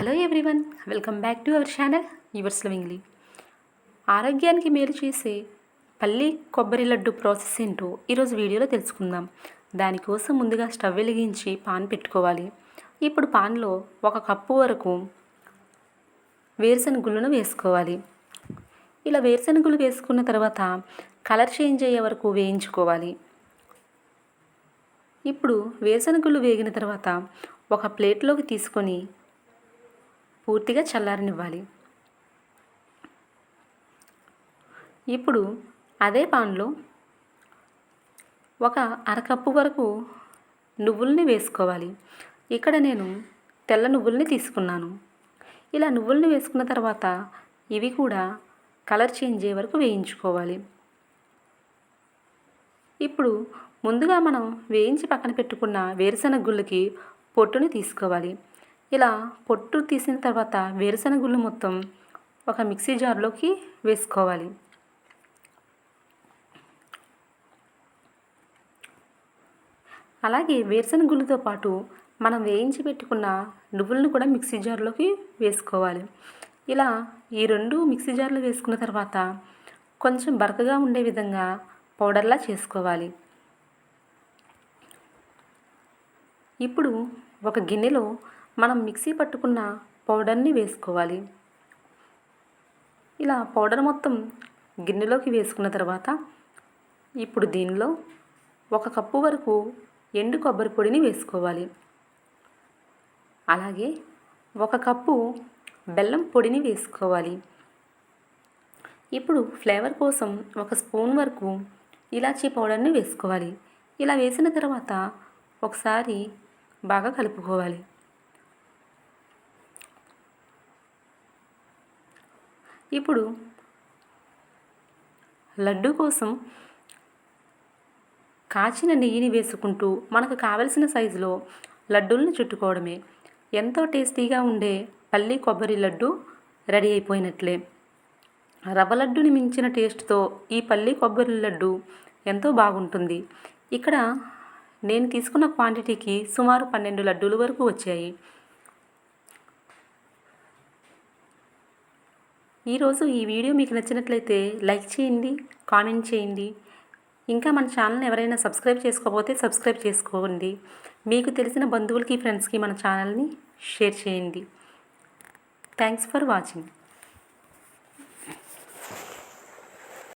Hello everyone welcome back to our channel yours lovingly ఆరోగ్యానికి మేలు చేసే పల్లి కొబ్బరి లడ్డు ప్రాసెస్ ఏంటో ఈరోజు వీడియోలో తెలుసుకుందాం. దానికోసం ముందుగా స్టవ్ వెలిగించి పాన్ పెట్టుకోవాలి. ఇప్పుడు పాన్లో ఒక కప్పు వరకు వేరుశనగుళ్ళను వేసుకోవాలి. ఇలా వేరుశనగులు వేసుకున్న తర్వాత కలర్ చేంజ్ అయ్యే వరకు వేయించుకోవాలి. ఇప్పుడు వేరుశనగులు వేగిన తర్వాత ఒక ప్లేట్లోకి తీసుకొని పూర్తిగా చల్లారనివ్వాలి. ఇప్పుడు అదే పాన్లో ఒక అరకప్పు వరకు నువ్వుల్ని వేసుకోవాలి. ఇక్కడ నేను తెల్ల నువ్వుల్ని తీసుకున్నాను. ఇలా నువ్వుల్ని వేసుకున్న తర్వాత ఇవి కూడా కలర్ చేంజ్ అయ్యే వరకు వేయించుకోవాలి. ఇప్పుడు ముందుగా మనం వేయించి పక్కన పెట్టుకున్న వేరుశనగ గుళ్ళకి పొట్టుని తీసుకోవాలి. ఇలా పొట్టు తీసిన తర్వాత వేరుశనగ గుళ్ళు మొత్తం ఒక మిక్సీ జార్లోకి వేసుకోవాలి. అలాగే వేరుశనగ గుళ్ళతో పాటు మనం వేయించి పెట్టుకున్న నువ్వులను కూడా మిక్సీ జార్లోకి వేసుకోవాలి. ఇలా ఈ రెండు మిక్సీ జార్లో వేసుకున్న తర్వాత కొంచెం బరకగా ఉండే విధంగా పౌడర్లా చేసుకోవాలి. ఇప్పుడు ఒక గిన్నెలో మనం మిక్సీ పట్టుకున్న పౌడర్ని వేసుకోవాలి. ఇలా పౌడర్ మొత్తం గిన్నెలోకి వేసుకున్న తర్వాత ఇప్పుడు దీనిలో ఒక కప్పు వరకు ఎండు కొబ్బరి పొడిని వేసుకోవాలి. అలాగే ఒక కప్పు బెల్లం పొడిని వేసుకోవాలి. ఇప్పుడు ఫ్లేవర్ కోసం ఒక స్పూన్ వరకు ఇలాచీ పౌడర్ని వేసుకోవాలి. ఇలా వేసిన తర్వాత ఒకసారి బాగా కలుపుకోవాలి. ఇప్పుడు లడ్డు కోసం కాచిన నెయ్యిని వేసుకుంటూ మనకు కావలసిన సైజులో లడ్డూలను చుట్టుకోవడమే. ఎంతో టేస్టీగా ఉండే పల్లి కొబ్బరి లడ్డు రెడీ అయిపోయినట్లే. రవ్వ లడ్డుని మించిన టేస్ట్తో ఈ పల్లి కొబ్బరి లడ్డు ఎంతో బాగుంటుంది. ఇక్కడ నేను తీసుకున్న క్వాంటిటీకి సుమారు పన్నెండు లడ్డూల వరకు వచ్చాయి. ఈరోజు ఈ వీడియో మీకు నచ్చినట్లయితే లైక్ చేయండి కామెంట్ చేయండి. ఇంకా మన ఛానల్ని ఎవరైనా సబ్స్క్రైబ్ చేసుకోకపోతే సబ్స్క్రైబ్ చేసుకోండి. మీకు తెలిసిన బంధువులకి ఫ్రెండ్స్కి మన ఛానల్ని షేర్ చేయండి. Thanks for watching